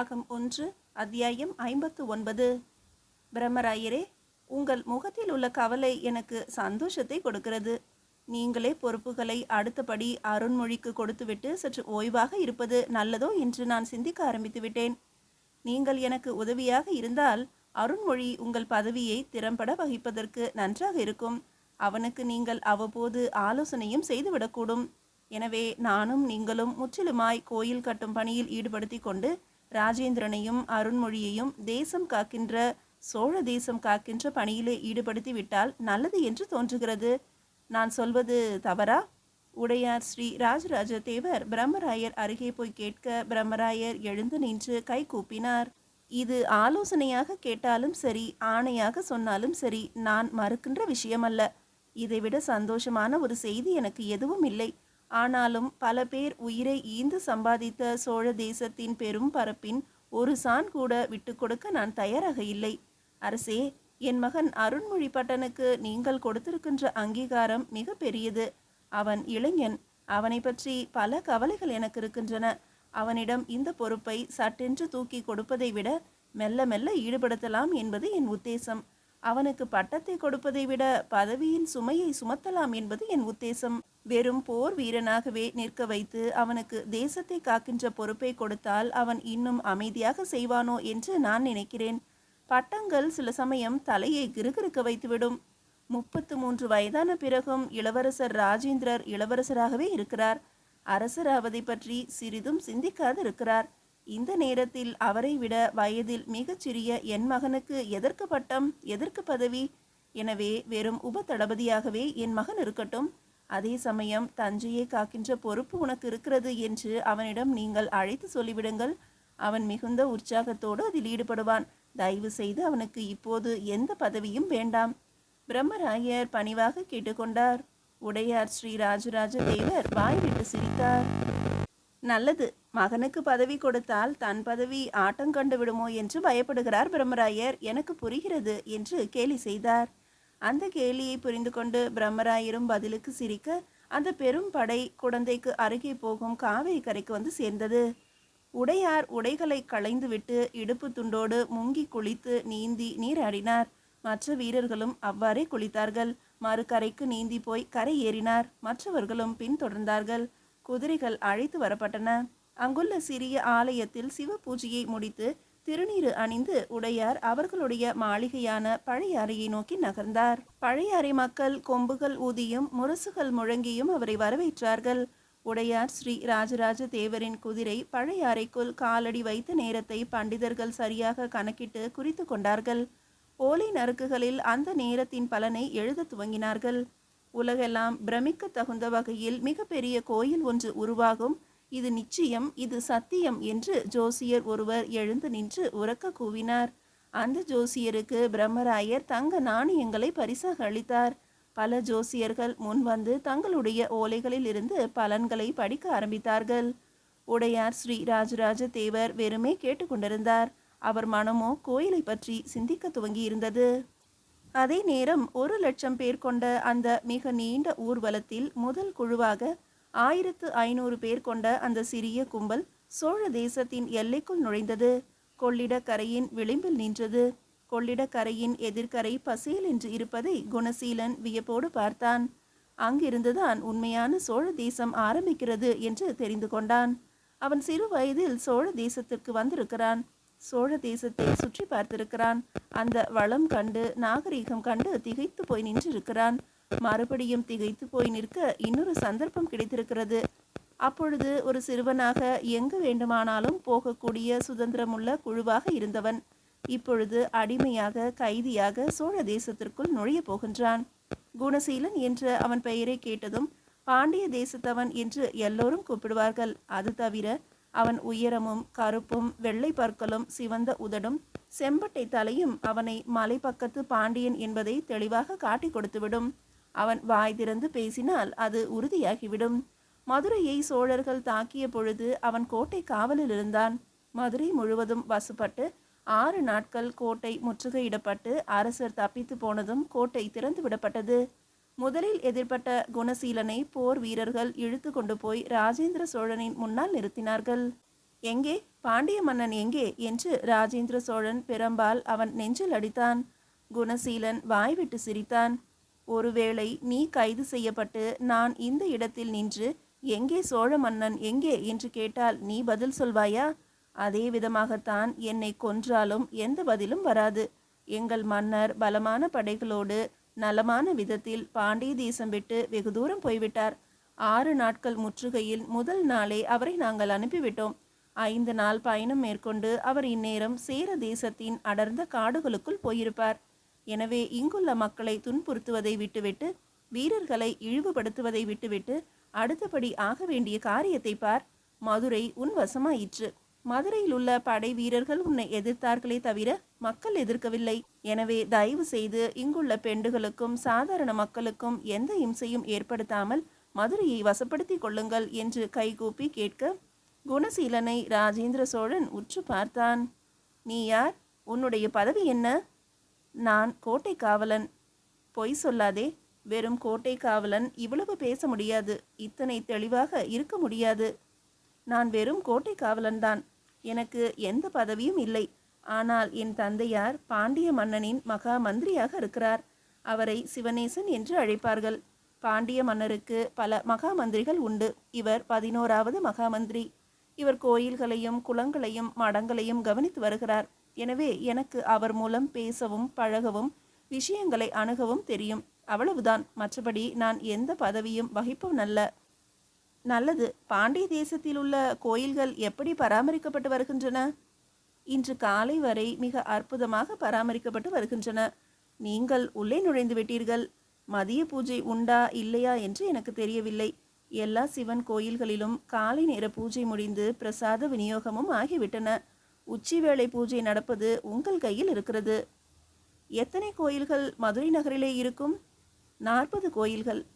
பாகம் ஒன்று அத்தியாயம் ஐம்பத்து ஒன்பது. பிரம்மராயரே உங்கள் முகத்தில் உள்ள கவலை எனக்கு சந்தோஷத்தை கொடுக்கிறது. நீங்களே பொறுப்புகளை அடுத்தபடி அருண்மொழிக்கு கொடுத்துவிட்டு சற்று ஓய்வாக இருப்பது நல்லதோ என்று நான் சிந்திக்க ஆரம்பித்து விட்டேன். நீங்கள் எனக்கு உதவியாக இருந்தால் அருண்மொழி உங்கள் பதவியை திறம்பட வகிப்பதற்கு நன்றாக இருக்கும். அவனுக்கு நீங்கள் அவ்வப்போது ஆலோசனையும் செய்துவிடக்கூடும். எனவே நானும் நீங்களும் முற்றிலுமாய் கோயில் கட்டும் பணியில் ஈடுபடுத்தி கொண்டு ராஜேந்திரனையும் அருண்மொழியையும் தேசம் காக்கின்ற சோழ தேசம் காக்கின்ற பணியிலே ஈடுபடுத்தி விட்டால் நல்லது என்று தோன்றுகிறது. நான் சொல்வது தவறா? உடையார் ஸ்ரீ ராஜராஜ தேவர் பிரம்மராயர் அருகே போய் கேட்க பிரம்மராயர் எழுந்து நின்று கை கூப்பினார். இது ஆலோசனையாக கேட்டாலும் சரி ஆணையாக சொன்னாலும் சரி நான் மறுக்கின்ற விஷயமல்ல. இதைவிட சந்தோஷமான ஒரு செய்தி எனக்கு எதுவும் இல்லை. ஆனாலும் பல பேர் உயிரை ஈந்து சம்பாதித்த சோழ தேசத்தின் பெரும் பரப்பின் ஒரு சான் கூட விட்டு கொடுக்க நான் தயாராக இல்லை. அரசே என் மகன் அருண்மொழி பட்டனுக்கு நீங்கள் கொடுத்திருக்கின்ற அங்கீகாரம் மிக பெரியது. அவன் இளைஞன். அவனை பற்றி பல கவலைகள் எனக்கு இருக்கின்றன. அவனிடம் இந்த பொறுப்பை சட்டென்று தூக்கி கொடுப்பதை விட மெல்ல மெல்ல ஈடுபடுத்தலாம் என்பது என் உத்தேசம். அவனுக்கு பட்டத்தை கொடுப்பதை விட பதவியின் சுமையை சுமத்தலாம் என்பது என் உத்தேசம். வெறும் போர் வீரனாகவே நிற்க வைத்து அவனுக்கு தேசத்தை காக்கின்ற பொறுப்பை கொடுத்தால் அவன் இன்னும் அமைதியாக செய்வானோ என்று நான் நினைக்கிறேன். பட்டங்கள் சில சமயம் தலையை கிறுகிறுக்க வைத்துவிடும். முப்பத்து மூன்று வயதான பிறகும் இளவரசர் ராஜேந்திரர் இளவரசராகவே இருக்கிறார். அரசராவதை பற்றி சிறிதும் சிந்திக்காது இருக்கிறார் இந்த நேரத்தில் அவரை விட வயதில் மிகச்சிறிய என் மகனுக்கு எதற்கு பட்டம் எதற்கு பதவி? எனவே வெறும் உப தளபதியாகவே என் மகன் இருக்கட்டும். அதே சமயம் தஞ்சையை காக்கின்ற பொறுப்பு உனக்கு இருக்கிறது என்று அவனிடம் நீங்கள் அழைத்து சொல்லிவிடுங்கள். அவன் மிகுந்த உற்சாகத்தோடு அதில் ஈடுபடுவான். தயவு செய்து அவனுக்கு இப்போது எந்த பதவியும் வேண்டாம். பிரம்மராயர் பணிவாக கேட்டுக்கொண்டார். உடையார் ஸ்ரீ ராஜராஜ தேவர் வாய்விட்டு சிரித்தார். நல்லது மகனுக்கு பதவி கொடுத்தால் தன் பதவி ஆட்டங்கண்டு விடுமோ என்று பயப்படுகிறார் பிரம்மராயர். எனக்கு புரிகிறது என்று கேலி செய்தார். அந்த கேலியை புரிந்து கொண்டு பிரம்மராயரும் பதிலுக்கு சிரிக்க அந்த பெரும் படை குழந்தைக்கு அருகே போகும் காவிரி கரைக்கு வந்து சேர்ந்தது. உடையார் உடைகளை களைந்துவிட்டு இடுப்பு துண்டோடு முங்கி குளித்து நீந்தி நீராடினார். மற்ற வீரர்களும் அவ்வாறே குளித்தார்கள். மறுகரைக்கு நீந்தி போய் கரை ஏறினார். மற்றவர்களும் பின்தொடர்ந்தார்கள். குதிரைகள் அழைத்து வரப்பட்டன. அங்குள்ள சிறிய ஆலயத்தில் சிவ பூஜையை முடித்து திருநீறு அணிந்து உடையார் அவர்களுடைய மாளிகையான பழையாறையை நோக்கி நகர்ந்தார். பழையாறை மக்கள் கொம்புகள் ஊதியும் முரசுகள் முழங்கியும் அவரை வரவேற்றார்கள். உடையார் ஸ்ரீ ராஜராஜ தேவரின் குதிரை பழையாறைக்குள் காலடி வைத்த நேரத்தை பண்டிதர்கள் சரியாக கணக்கிட்டு குறித்து கொண்டார்கள். ஓலை நறுக்குகளில் அந்த நேரத்தின் பலனை எழுத துவங்கினார்கள். உலகெல்லாம் பிரமிக்க தகுந்த வகையில் மிகப்பெரிய கோயில் ஒன்று உருவாகும் இது நிச்சயம் இது சத்தியம் என்று ஜோசியர் ஒருவர் எழுந்து நின்று உறக்க கூவினார். அந்த ஜோசியருக்கு பிரம்மராயர் தங்க நாணயங்களை பரிசாக அளித்தார். பல ஜோசியர்கள் முன் வந்து தங்களுடைய ஓலைகளில் இருந்து பலன்களை படிக்க ஆரம்பித்தார்கள். உடையார் ஸ்ரீ ராஜராஜ தேவர் வெறுமே கேட்டுக்கொண்டிருந்தார். அவர் மனமோ கோயிலை பற்றி சிந்திக்க துவங்கியிருந்தது. அதே நேரம் ஒரு லட்சம் பேர் கொண்ட அந்த மிக நீண்ட ஊர்வலத்தில் முதல் குழுவாக ஆயிரத்து ஐநூறு பேர் கொண்ட அந்த சிறிய கும்பல் சோழ தேசத்தின் எல்லைக்குள் நுழைந்தது. கொள்ளிடக்கரையின் விளிம்பில் நின்றது. கொள்ளிடக்கரையின் எதிர்க்கரை பசேல் என்று இருப்பதை குணசீலன் வியப்போடு பார்த்தான். அங்கிருந்துதான் உண்மையான சோழ தேசம் ஆரம்பிக்கிறது என்று தெரிந்து கொண்டான். அவன் சிறு வயதில் சோழ தேசத்திற்கு வந்திருக்கிறான். சோழ தேசத்தை சுற்றி பார்த்திருக்கிறான். அந்த வளம் கண்டு நாகரீகம் கண்டு திகைத்து போய் நின்றிருக்கிறான். மறுபடியும் திகைத்து போய் நிற்க இன்னொரு சந்தர்ப்பம் கிடைத்திருக்கிறது. அப்பொழுது ஒரு சிறுவனாக எங்கு வேண்டுமானாலும் போகக்கூடிய சுதந்திரமுள்ள குழுவாக இருந்தவன். இப்பொழுது அடிமையாக கைதியாக சோழ தேசத்திற்குள் நுழைய போகின்றான். குணசீலன் என்ற அவன் பெயரை கேட்டதும் பாண்டிய தேசத்தவன் என்று எல்லோரும் கூப்பிடுவார்கள். அது தவிர அவன் உயரமும் கருப்பும் வெள்ளை பற்களும் சிவந்த உதடும் செம்பட்டை தலையும் அவனை மலைப்பக்கத்து பாண்டியன் என்பதை தெளிவாக காட்டி கொடுத்துவிடும். அவன் வாய் திறந்து பேசினால் அது உறுதியாகிவிடும். மதுரையை சோழர்கள் தாக்கிய பொழுது அவன் கோட்டை காவலில் இருந்தான். மதுரை முழுவதும் வசுப்பட்டு ஆறு நாட்கள் கோட்டை முற்றுகையிடப்பட்டு அரசர் தப்பித்து போனதும் கோட்டை திறந்து விடப்பட்டது. முதலில் எதிர்ப்பட்ட குணசீலனை போர் வீரர்கள் இழுத்து கொண்டு போய் ராஜேந்திர சோழனின் முன்னால் நிறுத்தினார்கள். எங்கே? பாண்டிய மன்னன் எங்கே? என்று ராஜேந்திர சோழன் பிறம்பால் அவன் நெஞ்சில் அடித்தான். குணசீலன் வாய்விட்டு சிரித்தான். ஒருவேளை நீ கைது செய்யப்பட்டு நான் இந்த இடத்தில் நின்று எங்கே சோழ மன்னன் எங்கே என்று கேட்டால் நீ பதில் சொல்வாயா? அதே விதமாகத்தான் என்னை கொன்றாலும் எந்த பதிலும் வராது. எங்கள் மன்னர் பலமான படைகளோடு நலமான விதத்தில் பாண்டிய தேசம் விட்டு வெகு தூரம் போய்விட்டார். ஆறு நாட்கள் முற்றுகையில் முதல் நாளே அவரை நாங்கள் அனுப்பிவிட்டோம். ஐந்து நாள் பயணம் மேற்கொண்டு அவர் இந்நேரம் சேர தேசத்தின் அடர்ந்த காடுகளுக்குள் போயிருப்பார். எனவே இங்குள்ள மக்களை துன்புறுத்துவதை விட்டுவிட்டு வீரர்களை இழிவுபடுத்துவதை விட்டுவிட்டு அடுத்தபடி ஆக வேண்டிய காரியத்தை பார். மதுரை உன் வசமாயிற்று. மதுரையில் உள்ள படை வீரர்கள் உன்னை எதிர்த்தார்களே தவிர மக்கள் எதிர்க்கவில்லை. எனவே தயவு செய்து இங்குள்ள பெண்டுகளுக்கும் சாதாரண மக்களுக்கும் எந்த இம்சையும் ஏற்படுத்தாமல் மதுரையை வசப்படுத்திக் கொள்ளுங்கள் என்று கைகூப்பி கேட்க குணசீலனை ராஜேந்திர சோழன் உற்று பார்த்தான். நீ யார்? உன்னுடைய பதவி என்ன? நான் கோட்டை காவலன். பொய் சொல்லாதே. வெறும் கோட்டை காவலன் இவ்வளவு பேச முடியாது. இத்தனை தெளிவாக இருக்க முடியாது. நான் வெறும் கோட்டை காவலன்தான். எனக்கு எந்த பதவியும் இல்லை. ஆனால் என் தந்தையார் பாண்டிய மன்னனின் மகா மந்திரியாக இருக்கிறார். அவரை சிவநேசன் என்று அழைப்பார்கள். பாண்டிய மன்னருக்கு பல மகா மந்திரிகள் உண்டு. இவர் பதினோராவது மகா மந்திரி. இவர் கோயில்களையும் குளங்களையும் மடங்களையும் கவனித்து வருகிறார். எனவே எனக்கு அவர் மூலம் பேசவும் பழகவும் விஷயங்களை அணுகவும் தெரியும். அவ்வளவுதான். மற்றபடி நான் எந்த பதவியும் வகிப்பும் அல்ல நல்லது. பாண்டிய தேசத்தில் உள்ள கோயில்கள் எப்படி பராமரிக்கப்பட்டு வருகின்றன? இன்று காலை வரை மிக அற்புதமாக பராமரிக்கப்பட்டு வருகின்றன. நீங்கள் உள்ளே நுழைந்து விட்டீர்கள். மதிய பூஜை உண்டா இல்லையா என்று எனக்கு தெரியவில்லை. எல்லா சிவன் கோயில்களிலும் காலை நேர பூஜை முடிந்து பிரசாத விநியோகமும் ஆகிவிட்டன. உச்சி வேளை பூஜை நடப்பது உங்கள் கையில் இருக்கிறது. எத்தனை கோயில்கள் மதுரை நகரிலே இருக்கும்? நாற்பது கோயில்கள்.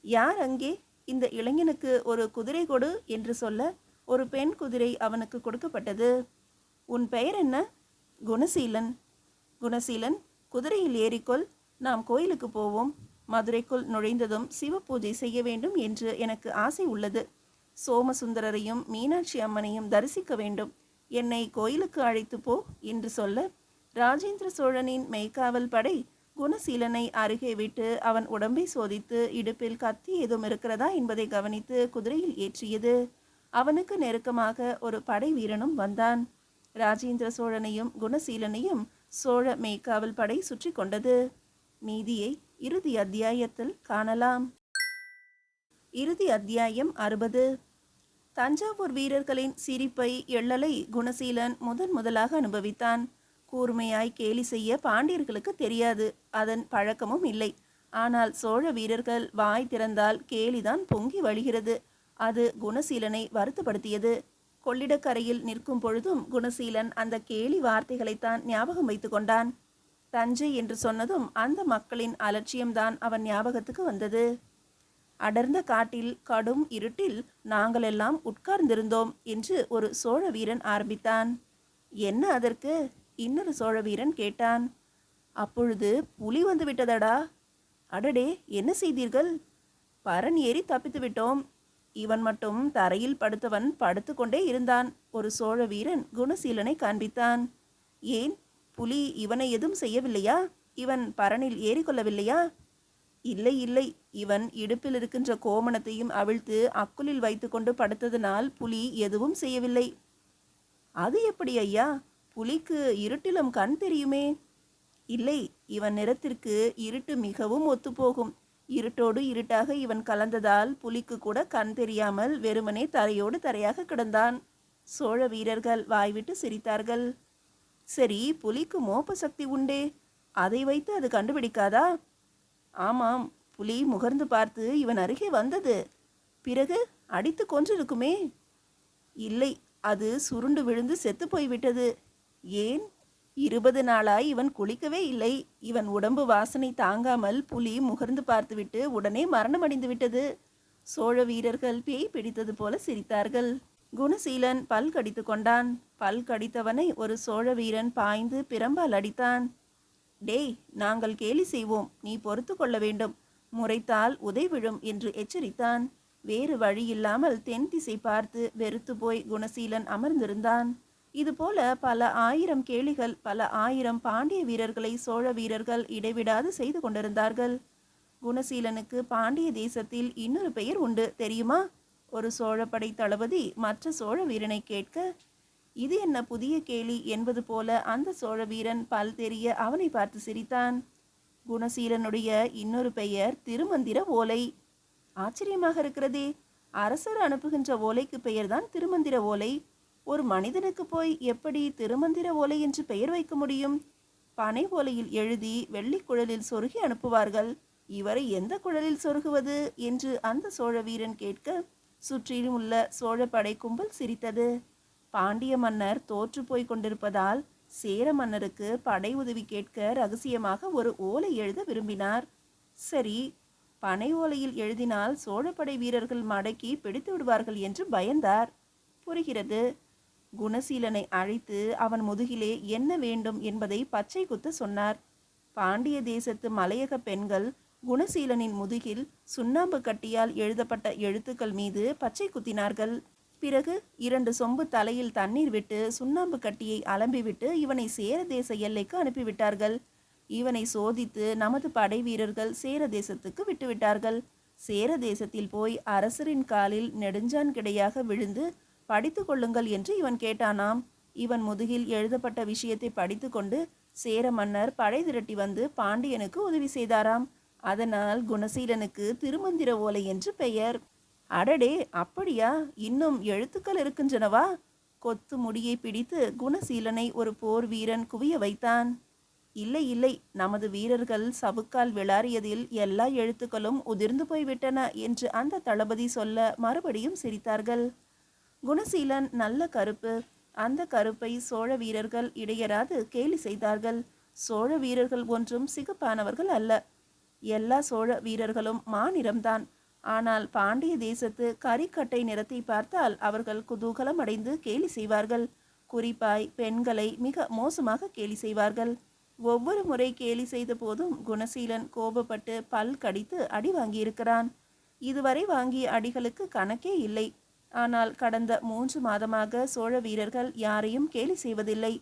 யார் அங்கே? இந்த இளைஞனுக்கு ஒரு குதிரை கொடு என்று சொல்ல ஒரு பெண் குதிரை அவனுக்கு கொடுக்கப்பட்டது. உன் பெயர் என்ன? குணசீலன். குணசீலன் குதிரையில் ஏறிக்கொள் நாம் கோயிலுக்கு போவோம். மதுரைக்குள் நுழைந்ததும் சிவ பூஜை செய்ய வேண்டும் என்று எனக்கு ஆசை உள்ளது. சோமசுந்தரரையும் மீனாட்சி அம்மனையும் தரிசிக்க வேண்டும். என்னை கோயிலுக்கு அழைத்து போ என்று சொல்ல ராஜேந்திர சோழனின் மெய்க்காவல் படை குணசீலனை அருகே விட்டு அவன் உடம்பை சோதித்து இடுப்பில் கத்தி ஏதும் இருக்கிறதா என்பதை கவனித்து குதிரையில் ஏற்றியது. அவனுக்கு நெருக்கமாக ஒரு படை வீரனும் வந்தான். ராஜேந்திர சோழனையும் குணசீலனையும் சோழ மெய்க்காவல் படை சுற்றி கொண்டது. மீதியை இறுதி அத்தியாயத்தில் காணலாம். இறுதி அத்தியாயம் அறுபது. தஞ்சாவூர் வீரர்களின் சிரிப்பை எள்ளலை குணசீலன் முதன் முதலாக அனுபவித்தான். கூர்மையாய் கேலி செய்ய பாண்டியர்களுக்கு தெரியாது. அதன் பழக்கமும் இல்லை. ஆனால் சோழ வீரர்கள் வாய் திறந்தால் கேலிதான் பொங்கி வழிகிறது. அது குணசீலனை வருத்தப்படுத்தியது. கொள்ளிடக்கரையில் நிற்கும் பொழுதும் குணசீலன் அந்த கேலி வார்த்தைகளைத்தான் ஞாபகம் வைத்து கொண்டான். தஞ்சை என்று சொன்னதும் அந்த மக்களின் அலட்சியம்தான் அவன் ஞாபகத்துக்கு வந்தது. அடர்ந்த காட்டில் கடும் இருட்டில் நாங்களெல்லாம் உட்கார்ந்திருந்தோம் என்று ஒரு சோழ வீரன் ஆரம்பித்தான். என்ன அதற்கு? இன்னொரு சோழ வீரன் கேட்டான். அப்பொழுது புலி வந்து விட்டதடா? அடடே என்ன செய்தீர்கள்? பரன் ஏறி தப்பித்து விட்டோம். இவன் மட்டும் தரையில் படுத்தவன் படுத்துக்கொண்டே இருந்தான். ஒரு சோழ வீரன் குணசீலனை காண்பித்தான். ஏன்? புலி இவனை எதுவும் செய்யவில்லையா? இவன் பரனில் ஏறிக்கொள்ளவில்லையா? இல்லை இல்லை இவன் இடுப்பில் இருக்கின்ற கோமணத்தையும் அவிழ்த்து அக்குலில் வைத்துக்கொண்டு படுத்ததனால் புலி எதுவும் செய்யவில்லை. அது எப்படி ஐயா? புலிக்கு இருட்டிலும் கண் தெரியுமே? இல்லை இவன் நிறத்திற்கு இருட்டு மிகவும் ஒத்துப்போகும். இருட்டோடு இருட்டாக இவன் கலந்ததால் புலிக்கு கூட கண் தெரியாமல் வெறுமனே தரையோடு தரையாக கிடந்தான். சோழ வீரர்கள் வாய்விட்டு சிரித்தார்கள். சரி புலிக்கு மோப்ப சக்தி உண்டே. அதை வைத்து அது கண்டுபிடிக்காதா? ஆமாம் புலி முகர்ந்து பார்த்து இவன் அருகே வந்தது. பிறகு அடித்து கொன்றிருக்குமே. இல்லை அது சுருண்டு விழுந்து செத்து போய்விட்டது. ஏன்? இருபது நாளாய் இவன் குளிக்கவே இல்லை. இவன் உடம்பு வாசனை தாங்காமல் புலி முகர்ந்து பார்த்துவிட்டு உடனே மரணமடைந்து விட்டது சோழ வீரர்கள் பேய் பிடித்தது போல சிரித்தார்கள். குணசீலன் பல் கடித்து கொண்டான். பல் கடித்தவனை ஒரு சோழ வீரன் பாய்ந்து பிரம்பால் அடித்தான். டேய் நாங்கள் கேலி செய்வோம். நீ பொறுத்து கொள்ள வேண்டும். முறைத்தால் உதை விழும் என்று எச்சரித்தான். வேறு வழியில்லாமல் தென் திசை பார்த்து வெறுத்து போய் குணசீலன் அமர்ந்திருந்தான். இதுபோல பல ஆயிரம் கேளிகள் பல ஆயிரம் பாண்டிய வீரர்களை சோழ வீரர்கள் இடைவிடாது செய்து கொண்டிருந்தார்கள். குணசீலனுக்கு பாண்டிய தேசத்தில் இன்னொரு பெயர் உண்டு தெரியுமா? ஒரு சோழப்படை தளபதி மற்ற சோழ வீரனை கேட்க இது என்ன புதிய கேலி என்பது போல அந்த சோழ வீரன் பல் தெரிய அவனை பார்த்து சிரித்தான். குணசீலனுடைய இன்னொரு பெயர் திருமந்திர ஓலை. ஆச்சரியமாக இருக்கிறதே. அரசர் அனுப்புகின்ற ஓலைக்கு பெயர்தான் திருமந்திர ஓலை. ஒரு மனிதனுக்கு போய் எப்படி திருமந்திர ஓலை என்று பெயர் வைக்க முடியும்? பனை ஓலையில் எழுதி வெள்ளி குழலில் சொருகி அனுப்புவார்கள். இவரை எந்த குழலில் சொருகுவது என்று அந்த சோழ வீரன் கேட்க சுற்றிலும் உள்ள சோழ படை கும்பல் சிரித்தது. பாண்டிய மன்னர் தோற்று போய் கொண்டிருப்பதால் சேர மன்னருக்கு படை உதவி கேட்க ரகசியமாக ஒரு ஓலை எழுத விரும்பினார். சரி பனை ஓலையில் எழுதினால் சோழப்படை வீரர்கள் மடக்கி பிடித்து விடுவார்கள் என்று பயந்தார். புரிகிறது. குணசீலனை அழைத்து அவன் முதுகிலே என்ன வேண்டும் என்பதை பச்சை குத்த சொன்னார். பாண்டிய தேசத்து மலையக பெண்கள் குணசீலனின் முதுகில் சுண்ணாம்பு கட்டியால் எழுதப்பட்ட எழுத்துக்கள் மீது பச்சை குத்தினார்கள். பிறகு இரண்டு சொம்பு தலையில் தண்ணீர் விட்டு சுண்ணாம்பு கட்டியை அலம்பிவிட்டு இவனை சேர தேச எல்லைக்கு அனுப்பிவிட்டார்கள். இவனை சோதித்து நமது படை வீரர்கள் சேர தேசத்துக்கு விட்டுவிட்டார்கள். சேர தேசத்தில் போய் அரசரின் காலில் நெடுஞ்சான் கிடையாக விழுந்து படித்து கொள்ளுங்கள் என்று இவன் கேட்டானாம். இவன் முதுகில் எழுதப்பட்ட விஷயத்தை படித்துக்கொண்டு சேர மன்னர் படை திரட்டி வந்து பாண்டியனுக்கு உதவி செய்தாராம். அதனால் குணசீலனுக்கு திருமந்திர ஓலை என்று பெயர். அடடே அப்படியா? இன்னும் எழுத்துக்கள் இருக்கின்றனவா? கொத்து முடியை பிடித்து குணசீலனை ஒரு போர் வீரன் குவிய வைத்தான். இல்லை இல்லை நமது வீரர்கள் சவுக்கால் விளாறியதில் எல்லா எழுத்துக்களும் உதிர்ந்து போய்விட்டன என்று அந்த தளபதி சொல்ல மறுபடியும் சிரித்தார்கள். குணசீலன் நல்ல கருப்பு. அந்த கருப்பை சோழ வீரர்கள் இடையராது கேலி செய்தார்கள். சோழ வீரர்கள் ஒன்றும் சிகப்பானவர்கள் அல்ல. எல்லா சோழ வீரர்களும் மாநிறம்தான் ஆனால் பாண்டிய தேசத்து கரிக்கட்டை நிறத்தை பார்த்தால் அவர்கள் குதூகலம் அடைந்து கேலி செய்வார்கள். குறிப்பாய் பெண்களை மிக மோசமாக கேலி செய்வார்கள். ஒவ்வொரு முறை கேலி செய்த போதும் குணசீலன் கோபப்பட்டு பல் கடித்து அடி வாங்கியிருக்கிறான். இதுவரை வாங்கிய அடிகளுக்கு கணக்கே இல்லை. ஆனால் கடந்த மூன்று மாதமாக சோழ வீரர்கள் யாரையும் கேலி செய்வதில்லை.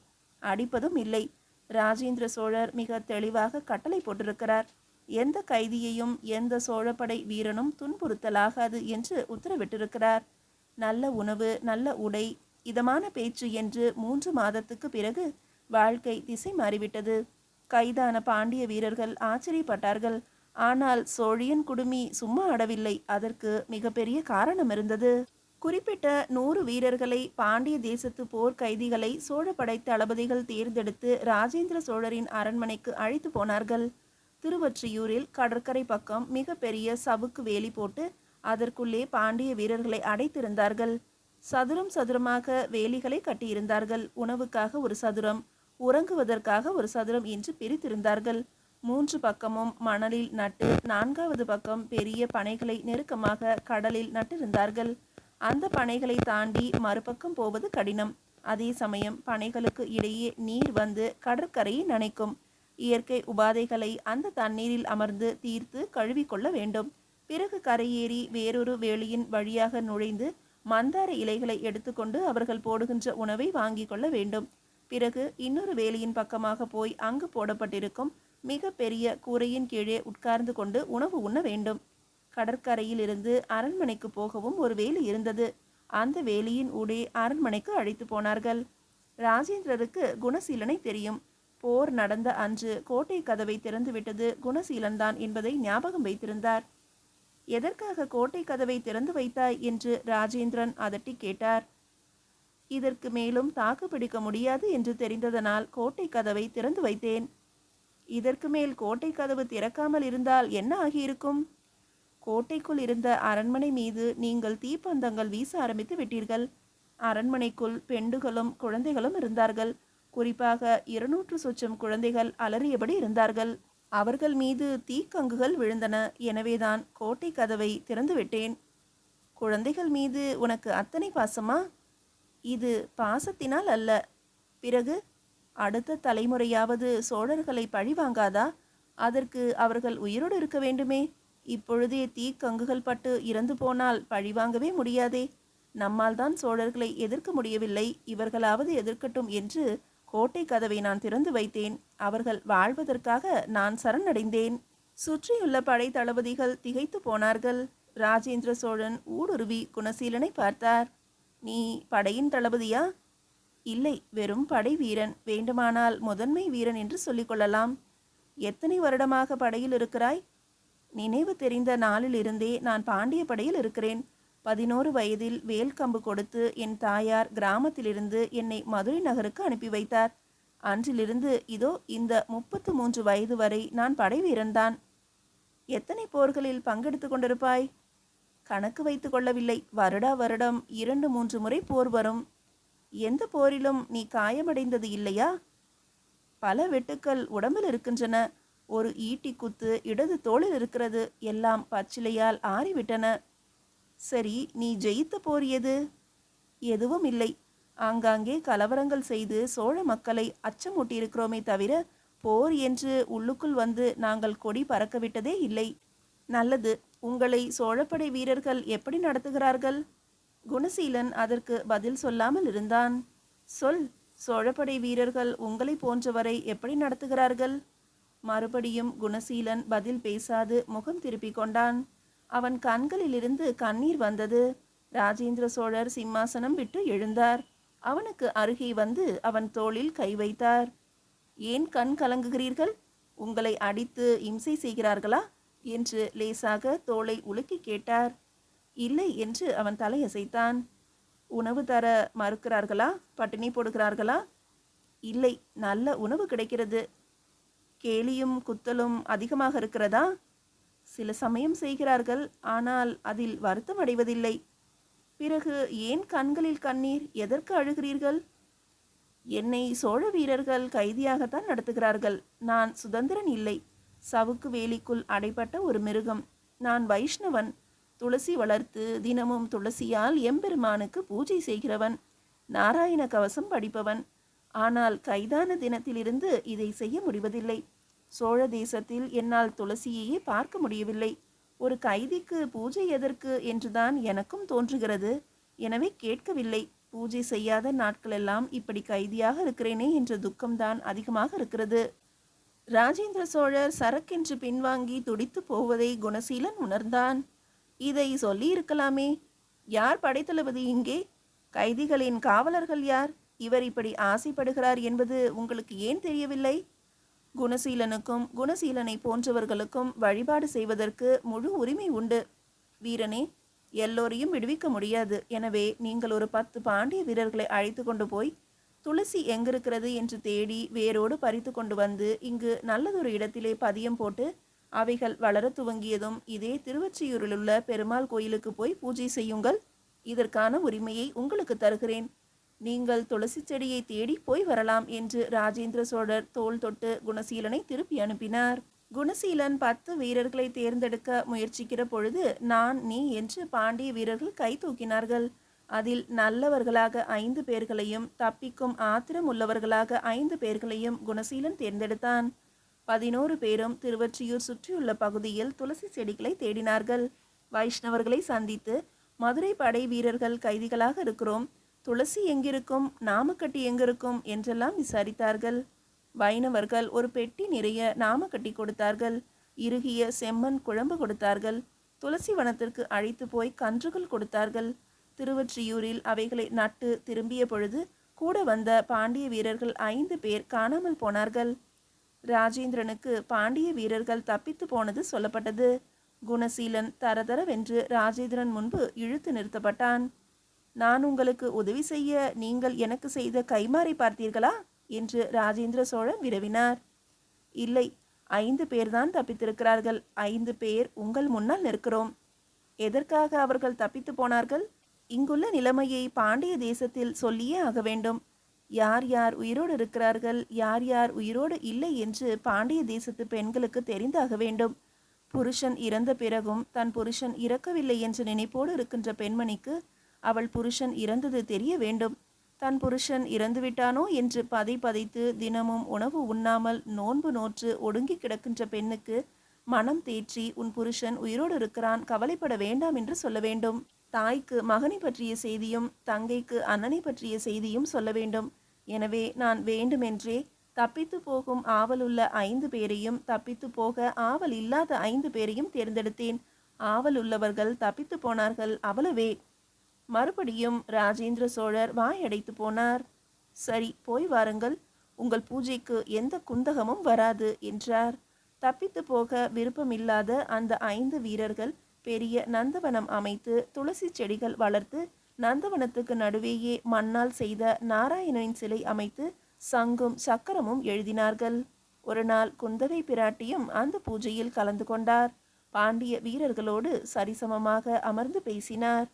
அடிப்பதும் இல்லை. ராஜேந்திர சோழர் மிக தெளிவாக கட்டளை போட்டிருக்கிறார். எந்த கைதியையும் எந்த சோழப்படை வீரனும் துன்புறுத்தலாகாது என்று உத்தரவிட்டிருக்கிறார். நல்ல உணவு நல்ல உடை இதமான பேச்சு என்று மூன்று மாதத்துக்கு பிறகு வாழ்க்கை திசை மாறிவிட்டது. கைதான பாண்டிய வீரர்கள் ஆச்சரியப்பட்டார்கள். ஆனால் சோழியன் குடுமி சும்மா அடவில்லை அதற்கு மிகப்பெரிய காரணம் இருந்தது. குறிப்பிட்ட நூறு வீரர்களை பாண்டிய தேசத்து போர் கைதிகளை சோழ படை தளபதிகள் தேர்ந்தெடுத்து ராஜேந்திர சோழரின் அரண்மனைக்கு அழைத்து போனார்கள். திருவொற்றியூரில் கடற்கரை பக்கம் மிகப்பெரிய சவுக்கு வேலி போட்டு அதற்குள்ளே பாண்டிய வீரர்களை அடைத்திருந்தார்கள். சதுரம் சதுரமாக வேலிகளை கட்டியிருந்தார்கள். உணவுக்காக ஒரு சதுரம் உறங்குவதற்காக ஒரு சதுரம் என்று பிரித்திருந்தார்கள். மூன்று பக்கமும் மணலில் நட்டு நான்காவது பக்கம் பெரிய பனைகளை நெருக்கமாக கடலில் நட்டிருந்தார்கள். அந்த பனைகளை தாண்டி மறுபக்கம் போவது கடினம். அதே சமயம் பனைகளுக்கு இடையே நீர் வந்து கடற்கரையை நனைக்கும். இயற்கை உபாதைகளை அந்த தண்ணீரில் அமர்ந்து தீர்த்து கழுவிக்கொள்ள வேண்டும். பிறகு கரையேறி வேறொரு வேலியின் வழியாக நுழைந்து மந்தார இலைகளை எடுத்துக்கொண்டு அவர்கள் போடுகின்ற உணவை வாங்கி கொள்ள வேண்டும். பிறகு இன்னொரு வேலியின் பக்கமாக போய் அங்கு போடப்பட்டிருக்கும் மிக பெரிய கூரையின் கீழே உட்கார்ந்து கொண்டு உணவு உண்ண வேண்டும். கடற்கரையில் இருந்து அரண்மனைக்கு போகவும் ஒரு வேலி இருந்தது. அந்த வேலியின் ஊடே அரண்மனைக்கு அழைத்து போனார்கள். ராஜேந்திரருக்கு குணசீலனை தெரியும். போர் நடந்த அன்று கோட்டை கதவை திறந்துவிட்டது குணசீலன்தான் என்பதை ஞாபகம் வைத்திருந்தார். எதற்காக கோட்டை கதவை திறந்து வைத்தாய்? என்று ராஜேந்திரன் அதட்டி கேட்டார். இதற்கு மேலும் தாக்கு பிடிக்க முடியாது என்று தெரிந்ததனால் கோட்டை கதவை திறந்து வைத்தேன். இதற்கு மேல் கோட்டை கதவு திறக்காமல் இருந்தால் என்ன ஆகியிருக்கும்? கோட்டைக்குள் இருந்த அரண்மனை மீது நீங்கள் தீப்பந்தங்கள் வீச ஆரம்பித்து விட்டீர்கள். அரண்மனைக்குள் பெண்டுகளும் குழந்தைகளும் இருந்தார்கள். குறிப்பாக இருநூற்று சொச்சம் குழந்தைகள் அலறியபடி இருந்தார்கள். அவர்கள் மீது தீக்கங்குகள் விழுந்தன. எனவேதான் கோட்டை கதவை திறந்துவிட்டேன். குழந்தைகள் மீது உனக்கு அத்தனை பாசமா? இது பாசத்தினால் அல்ல. பிறகு அடுத்த தலைமுறையாவது சோழர்களை பழிவாங்காதா அதற்கு அவர்கள் உயிரோடு இருக்க வேண்டுமே? இப்பொழுதே தீக்கங்குகள் பட்டு இறந்து போனால் பழிவாங்கவே முடியாதே. நம்மால் தான் சோழர்களை எதிர்க்க முடியவில்லை. இவர்களாவது எதிர்க்கட்டும் என்று கோட்டை கதவை நான் திறந்து வைத்தேன். அவர்கள் வாழ்வதற்காக நான் சரணடைந்தேன். சுற்றியுள்ள படை தளபதிகள் திகைத்து போனார்கள். ராஜேந்திர சோழன் ஊடுருவி குணசீலனை பார்த்தார். நீ படையின் தளபதியா? இல்லை வெறும் படை வீரன். வேண்டுமானால் முதன்மை வீரன் என்று சொல்லிக்கொள்ளலாம் எத்தனை வருடமாக படையில் இருக்கிறாய்? நினைவு தெரிந்த நாளில் இருந்தே நான் பாண்டிய படையில் இருக்கிறேன். பதினோரு வயதில் வேல் கம்பு கொடுத்து என் தாயார் கிராமத்திலிருந்து என்னை மதுரை நகருக்கு அனுப்பி வைத்தார். அன்றிலிருந்து இதோ இந்த முப்பத்து மூன்று வயது வரை நான் படை வீரன்தான் எத்தனை போர்களில் பங்கெடுத்து கொண்டிருப்பாய்? கணக்கு வைத்து கொள்ளவில்லை. வருடா வருடம் இரண்டு மூன்று முறை போர் வரும். எந்த போரிலும் நீ காயமடைந்தது இல்லையா? பல வெட்டுக்கள் உடம்பில் இருக்கின்றன. ஒரு ஈட்டி குத்து இடது தோளில் இருக்கிறது. எல்லாம் பச்சிலையால் ஆறிவிட்டன. சரி நீ ஜெயித்த போர் எது? எதுவும் இல்லை. ஆங்காங்கே கலவரங்கள் செய்து சோழ மக்களை அச்சமூட்டியிருக்கிறோமே தவிர போர் என்று உள்ளுக்குள் வந்து நாங்கள் கொடி பறக்கவிட்டதே இல்லை. நல்லது. உங்களை சோழப்படை வீரர்கள் எப்படி நடத்துகிறார்கள்? குணசீலன் அதற்கு பதில் சொல்லாமல் இருந்தான். சொல் சோழப்படை வீரர்கள் உங்களை போன்றவரை எப்படி நடத்துகிறார்கள்? மறுபடியும் குணசீலன் பதில் பேசாது முகம் திருப்பிக் கொண்டான். அவன் கண்களிலிருந்து கண்ணீர் வந்தது. ராஜேந்திர சோழர் சிம்மாசனம் விட்டு எழுந்தார். அவனுக்கு அருகே வந்து அவன் தோளில் கை வைத்தார். ஏன் கண் கலங்குகிறீர்கள்? உங்களை அடித்து இம்சை செய்கிறார்களா? என்று லேசாக தோளை உலுக்கி கேட்டார். இல்லை என்று அவன் தலையசைத்தான். உணவு தர மறுக்கிறார்களா? பட்டினி போடுகிறார்களா? இல்லை நல்ல உணவு கிடைக்கிறது. கேலியும் குத்தலும் அதிகமாக இருக்கிறதா? சில சமயம் செய்கிறார்கள் ஆனால் அதில் வருத்தம் அடைவதில்லை. பிறகு ஏன் கண்களில் கண்ணீர் எதற்கு அழுகிறீர்கள்? என்னை சோழ வீரர்கள் கைதியாகத்தான் நடத்துகிறார்கள். நான் சுதந்திரன் இல்லை. சவுக்கு வேலிக்குள் அடைப்பட்ட ஒரு மிருகம். நான் வைஷ்ணவன். துளசி வளர்த்து தினமும் துளசியால் எம்பெருமானுக்கு பூஜை செய்கிறவன். நாராயண கவசம் படிப்பவன். ஆனால் கைதான தினத்திலிருந்து இதை செய்ய முடிவதில்லை. சோழ தேசத்தில் என்னால் துளசியையே பார்க்க முடியவில்லை. ஒரு கைதிக்கு பூஜை எதற்கு என்றுதான் எனக்கும் தோன்றுகிறது. எனவே கேட்கவில்லை. பூஜை செய்யாத நாட்களெல்லாம் இப்படி கைதியாக இருக்கிறேனே என்ற துக்கம்தான் அதிகமாக இருக்கிறது. ராஜேந்திர சோழர் சரக்கென்று பின்வாங்கி துடித்து போவதை குணசீலன் உணர்ந்தான். இதை சொல்லி இருக்கலாமே. யார் படைத்தளபதி இங்கே? கைதிகளின் காவலர்கள் யார்? இவர் இப்படி ஆசைப்படுகிறார் என்பது உங்களுக்கு ஏன் தெரியவில்லை? குணசீலனுக்கும் குணசீலனை போன்றவர்களுக்கும் வழிபாடு செய்வதற்கு முழு உரிமை உண்டு. வீரனே எல்லோரையும் விடுவிக்க முடியாது. எனவே நீங்கள் ஒரு பத்து பாண்டிய வீரர்களை அழைத்து கொண்டு போய் துளசி எங்கிருக்கிறது என்று தேடி வேரோடு பறித்து கொண்டு வந்து இங்கு நல்லதொரு இடத்திலே பதியம் போட்டு அவைகள் வளர துவங்கியதும் இதே திருவொற்றியூரிலுள்ள பெருமாள் கோயிலுக்கு போய் பூஜை செய்யுங்கள். இதற்கான உரிமையை உங்களுக்கு தருகிறேன். நீங்கள் துளசி செடியை தேடி போய் வரலாம் என்று ராஜேந்திர சோழர் தோல் தொட்டு குணசீலனை திருப்பி அனுப்பினார். குணசீலன் பத்து வீரர்களை தேர்ந்தெடுக்க முயற்சிக்கிற பொழுது நான் நீ என்று பாண்டிய வீரர்கள் கை தூக்கினார்கள். அதில் நல்லவர்களாக ஐந்து பேர்களையும் தப்பிக்கும் ஆத்திரம் உள்ளவர்களாக ஐந்து பேர்களையும் குணசீலன் தேர்ந்தெடுத்தான். பதினோரு பேரும் திருவொற்றியூர் சுற்றியுள்ள பகுதியில் துளசி செடிகளை தேடினார்கள். வைஷ்ணவர்களை சந்தித்து மதுரை படை வீரர்கள் கைதிகளாக இருக்கிறோம். துளசி எங்கிருக்கும்? நாமக்கட்டி எங்கிருக்கும்? என்றெல்லாம் விசாரித்தார்கள். வைணவர்கள் ஒரு பெட்டி நிறைய நாமக்கட்டி கொடுத்தார்கள். இறுகிய செம்மண் குழம்பு கொடுத்தார்கள். துளசி வனத்திற்கு அழைத்து போய் கன்றுகள் கொடுத்தார்கள். திருவொற்றியூரில் அவைகளை நட்டு திரும்பிய பொழுது கூட வந்த பாண்டிய வீரர்கள் ஐந்து பேர் காணாமல் போனார்கள். ராஜேந்திரனுக்கு பாண்டிய வீரர்கள் தப்பித்து போனது சொல்லப்பட்டது. குணசீலன் தரதரவென்று ராஜேந்திரன் முன்பு இழுத்து நிறுத்தப்பட்டான். நான் உங்களுக்கு உதவி செய்ய நீங்கள் எனக்கு செய்த கைமாறி பார்த்தீர்களா? என்று ராஜேந்திர சோழன் விரவினார் இல்லை ஐந்து பேர்தான் தப்பித்திருக்கிறார்கள். ஐந்து பேர் உங்கள் முன்னால் நிற்கிறோம். எதற்காக அவர்கள் தப்பித்து போனார்கள்? இங்குள்ள நிலைமையை பாண்டிய தேசத்தில் சொல்லியே ஆக வேண்டும். யார் யார் உயிரோடு இருக்கிறார்கள்? யார் யார் உயிரோடு இல்லை என்று பாண்டிய தேசத்து பெண்களுக்கு தெரிந்தாக வேண்டும். புருஷன் இறந்த பிறகும் தன் புருஷன் இறக்கவில்லை என்ற நினைப்போடு இருக்கின்ற பெண்மணிக்கு அவள் புருஷன் இறந்தது தெரிய வேண்டும். தன் புருஷன் இறந்துவிட்டானோ என்று பதை பதைத்து தினமும் உணவு உண்ணாமல் நோன்பு நோற்று ஒடுங்கி கிடக்கின்ற பெண்ணுக்கு மனம் தேற்றி உன் புருஷன் உயிரோடு இருக்கிறான் கவலைப்பட வேண்டாம் என்று சொல்ல வேண்டும். தாய்க்கு மகனை பற்றிய செய்தியும் தங்கைக்கு அண்ணனை பற்றிய செய்தியும் சொல்ல வேண்டும். எனவே நான் வேண்டுமென்றே தப்பித்து போகும் ஆவலுள்ள ஐந்து பேரையும் தப்பித்து போக ஆவல் இல்லாத ஐந்து பேரையும் தேர்ந்தெடுத்தேன். ஆவல் உள்ளவர்கள் தப்பித்து போனார்கள் அவ்வளவே. மறுபடியும் ராஜேந்திர சோழர் வாயடைத்து போனார். சரி போய் வாருங்கள். உங்கள் பூஜைக்கு எந்த குந்தகமும் வராது என்றார். தப்பித்து போக விருப்பமில்லாத அந்த ஐந்து வீரர்கள் பெரிய நந்தவனம் அமைத்து துளசி செடிகள் வளர்த்து நந்தவனத்துக்கு நடுவேயே மண்ணால் செய்த நாராயணனின் சிலை அமைத்து சங்கும் சக்கரமும் எழுதினார்கள். ஒரு நாள் குந்தவை பிராட்டியும் அந்த பூஜையில் கலந்து கொண்டார். பாண்டிய வீரர்களோடு சரிசமமாக அமர்ந்து பேசினார்.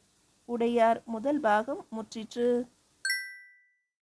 உடையார் முதல் பாகம் முற்றிற்று.